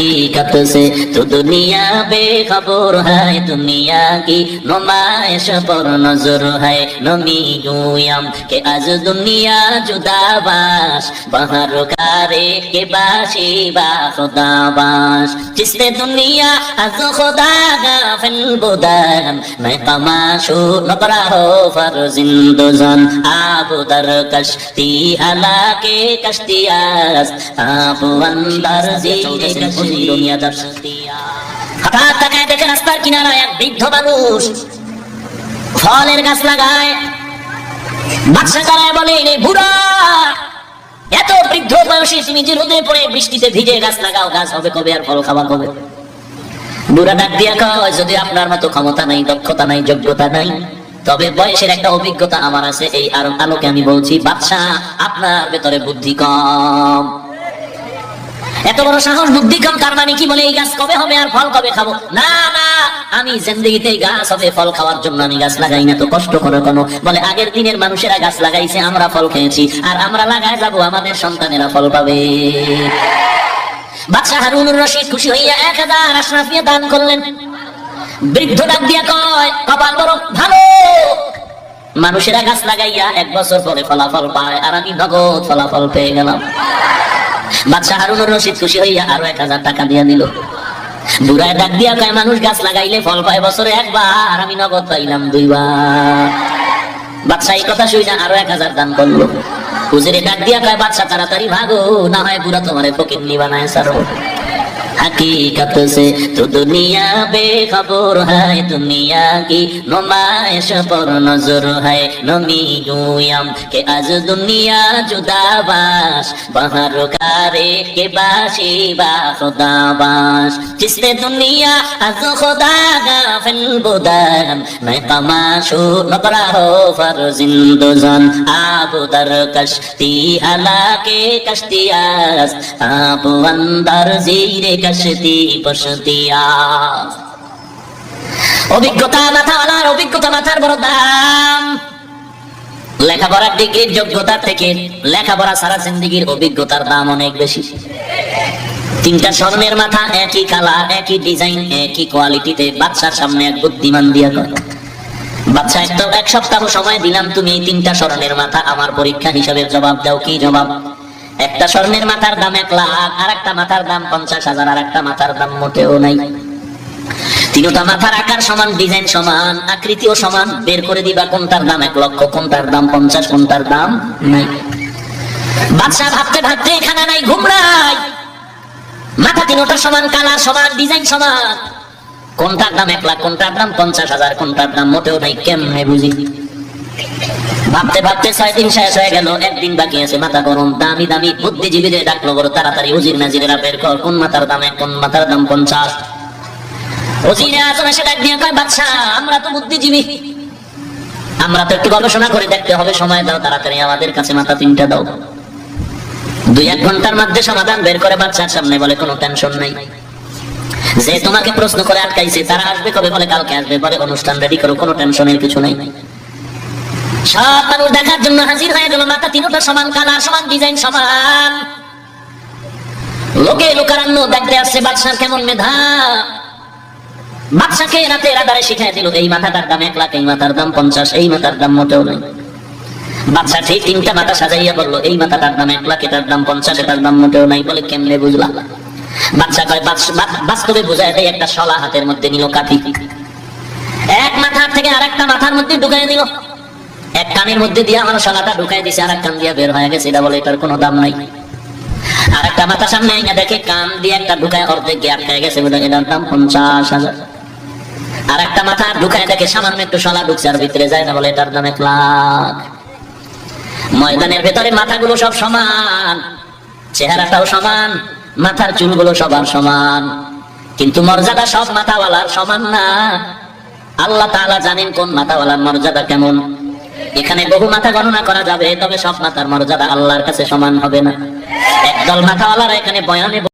हकीकत से तो दुनिया बेखबर है दुनिया की नुमाइश पर नजर है नमी गुयम के आज दुनिया जुदाबाश बाहर कारे के बाशी बा खुदाबाश जिसने दुनिया आज खुदा गाफिल बुदान मैं कमाशू नबरा हो फर जिंदुजन आप दर कश्ती हला के कश्तियास आप अंदर जीरे कश्ती রাস্তার এক বৃদ্ধ মানুষ ফলের গাছ লাগায়। বলে বুড়া, এত বৃদ্ধ তুমি যে পড়ে বৃষ্টিতে ভিজে গাছ লাগাও, গাছ হবে কবে আর ফল খাবার বুড়া ডাক দিয়া কয়, যদি আপনার মতো ক্ষমতা নাই, দক্ষতা নাই, যোগ্যতা নাই, তবে বয়সের একটা অভিজ্ঞতা আমার আছে, এই আলোকে আমি বলছি, বাদশাহ, আপনার ভেতরে বুদ্ধি কম। এত বড় সাহস, বুদ্ধি কম, তার মানে কি বলে, এই গাছ কবে হবে আর ফল কবে খাব? না না, আমি জিন্দগিতে গাছ হবে, ফল খাওয়ার জন্য আমি গাছ লাগাই না, তো কষ্ট করে কেন বলে, আগের দিনের মানুষেরা গাছ লাগাইছে, আমরা ফল খেয়েছি, আর আমরা লাগাই যাব, আমাদের সন্তানেরা ফল পাবে। বাদশাহ হারুনুর রশিদ খুশি হইয়া এক হাজার আশরাফিয়া দান করলেন। বৃদ্ধ ডাক দিয়া কয়, কপাল বড় ভালো! মানুষেরা গাছ লাগাইয়া এক বছর পরে ফলাফল পায়, আর আমি নগদ ফলাফল পেয়ে গেলাম। বাদশাহ রশিদ খুশি হইয়া আরও এক হাজার টাকা দিয়া দিল। বুড়ায় ডাক দিয়া কয়, মানুষ গাছ লাগাইলে ফল পায় বছরে একবার আর আমি নগদ পাইলাম দুইবার। বাদশাহ এই কথা শুই না আরও এক হাজার দান করল। হুজুরে ডাক দিয়া কয়, বাদশাহ, তাড়াতাড়ি ভাগো, না হয় বুড়া তোমার ফকির নি সারো हकीकत से तो दुनिया बेखबर है दुनिया की नुमाइश पर नजर है नमी गुयम के आज दुनिया जुदाबाश बाहर कारे के बाशी बा खुदाबाश जिसने दुनिया आज खुदा गाफिल बुदान मैं तमाशू नबरा हो फर जिंदुजन आप दर कश्ती हला के कश्तियास आप अंदर जीरे অভিজ্ঞতা অভিজ্ঞতা মাথার বড় দাম। লেখাপড়ার ডিগ্রির থেকে লেখাপড়া সারা জিন্দিগির অভিজ্ঞতার দাম অনেক বেশি। তিনটা স্বর্ণের মাথা একই কালার, একই ডিজাইন, একই কোয়ালিটিতে বাচ্চার সামনে এক বুদ্ধিমান দিয়া কথা বাচ্চা একটা এক সপ্তাহ সময় দিলাম তুমি এই তিনটা স্বর্ণের মাথা, আমার পরীক্ষা হিসাবে জবাব দাও, কি জবাব? একটা স্বর্ণের মাথার দাম এক লাখ আর একটা মাথার দাম পঞ্চাশ হাজার আর একটা মাথার দাম মোটেও নাই। তিনটা মাথার আকার সমান, ডিজাইন সমান, আকৃতিও সমান, বের করে দিবা কোনটার দাম এক লক্ষ, কোনটার দাম পঞ্চাশ, কোনটার দাম নাই। বাদশাহ ভাবতে ভাবতে এখানে নাই ঘুমরাই মাথা তিনটা সমান, কালার সমান, ডিজাইন সমান। কোনটার দাম এক লাখ, কোনটার দাম পঞ্চাশ হাজার, কোনটার দাম মোটেও নাই, কেমনে বুঝি? ভাবতে ভাবতে ছয় দিন শেষ হয়ে গেল, একদিন বাকি আছে মাথা গরম, দামি দামি বুদ্ধিজীবীদের ডাকলো বড় তাড়াতাড়ি উজির নাজিরেরা বের কর, কোন মাথার কোন মাথার দাম পঞ্চাশ। উজিরে দিয়ে কয় আমরা তো বুদ্ধিজীবী। আমরা তো একটু গবেষণা করে দেখতে হবে, সময় দাও, তাড়াতাড়ি আমাদের কাছে মাথা তিনটা দাও। দুই এক ঘণ্টার মধ্যে সমাধান বের করে বাচ্চার সামনে বলে, কোনো টেনশন নাই। যে তোমাকে প্রশ্ন করে আটকাইছে, তারা আসবে কবে বলে, কালকে আসবে বলে, অনুষ্ঠান রেডি করো, কোনো টেনশনের কিছু নাই। সব মানুষ দেখার জন্য হাজির হয়ে গেল মাথা তিনটা সমান, কালার সমান, ডিজাইন সমান। লোকে লোকারণ্য দেখতে আসছে বাদশার কেমন মেধা। বাদশাকে রাতে রাদারে শিখাই দিল, এই মাথাটার দাম এক লাখ, এই মাথার দাম পঞ্চাশ, এই মাথার দাম মোটেও নেই বাদশা ঠিক তিনটা মাথা সাজাইয়া বলল, এই মাথাটার দাম এক লাখ, এটার দাম পঞ্চাশ, এটার দাম মোটেও নাই বলে কেমনে বুঝলাম? বাচ্চা কয় বাস্তবে বোঝায় দেয় একটা শলা হাতের মধ্যে নিল কাঠি। এক মাথার থেকে আরেকটা মাথার মধ্যে ঢুকাই দিল। এক কানের মধ্যে দিয়ে আমার শলাটা ঢুকাই দিছে আর এক কান দিয়ে বের হয়ে গেছে। এটা বলে এটার কোনো দাম নাই। আর একটা মাথা সামনে আইনা দেখে কান দিয়ে একটা ঢুকায় অর্ধেক গিয়ে আটকায় গেছে বলে এটার দাম পঞ্চাশ হাজার। আর একটা মাথা ঢুকায় দেখে সামান্য একটু শলা ঢুকছে আর ভিতরে যায় না বলে এটার দাম এক লাখ। ময়দানের ভেতরে মাথাগুলো সব সমান, চেহারাটাও সমান, মাথার চুলগুলো সবার সমান। কিন্তু মর্যাদা সব মাথাওয়ালার সমান না। আল্লাহ তাআলা জানেন কোন মাথাওয়ালার মর্যাদা কেমন। এখানে বহু মাথা গণনা করা যাবে, তবে সব মাথার মর্যাদা আল্লাহর কাছে সমান হবে না। একদল মাথাওয়ালারা এখানে বয়ানে